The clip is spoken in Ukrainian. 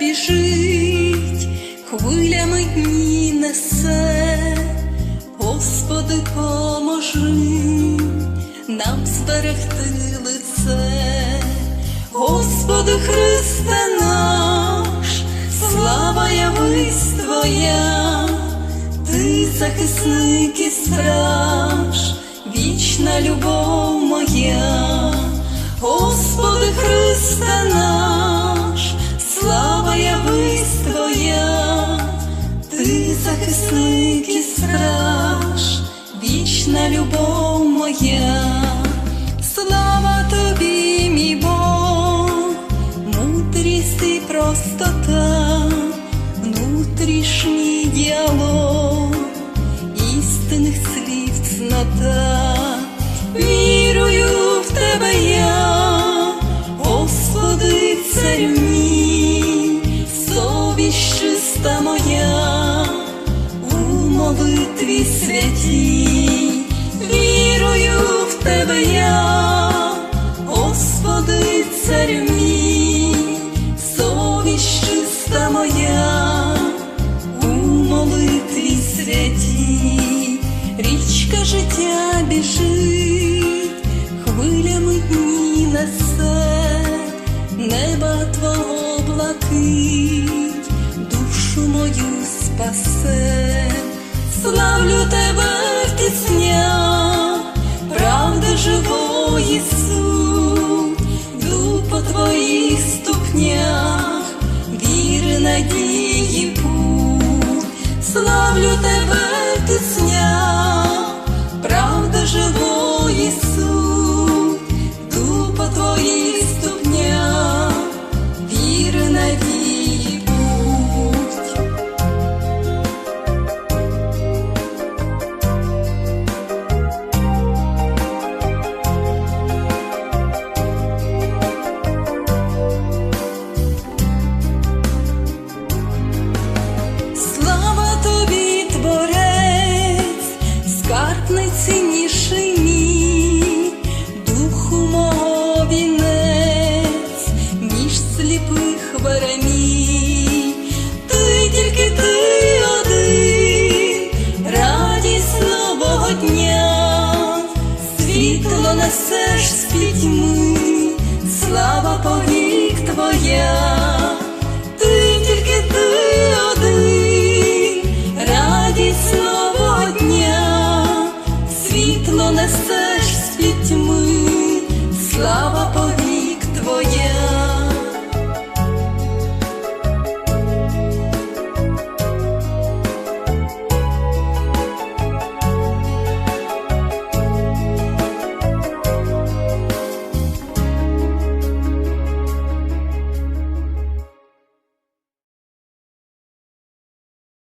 біжить, хвилями дні несе, Господи, поможи нам зберегти лице, Господи Христе наш, слава явись Твоя, Ти захисник і страж, вічна любов моя, захисник і страж, вічна любов моя, слава тобі, мій Бог, мудрість і простота, внутрішній діалог, істинних слів цнота, вірую в тебе я, Господи, царю мій, совість чиста моя, молитві святій, вірую в тебе я, Господи, царю мій, совість чиста моя, у молитві святій, річка життя біжить, хвилями дні несе, неба твого блакить, душу мою спасе, славлю тебе в піснях, правда живої суд, йду по твоїх ступнях, віри, надії путь, славлю тебе мій, духу мого вінець, між сліпих веремій, ти тільки ти один, радість нового дня, світло несеш з пітьми, слава повік твоя. just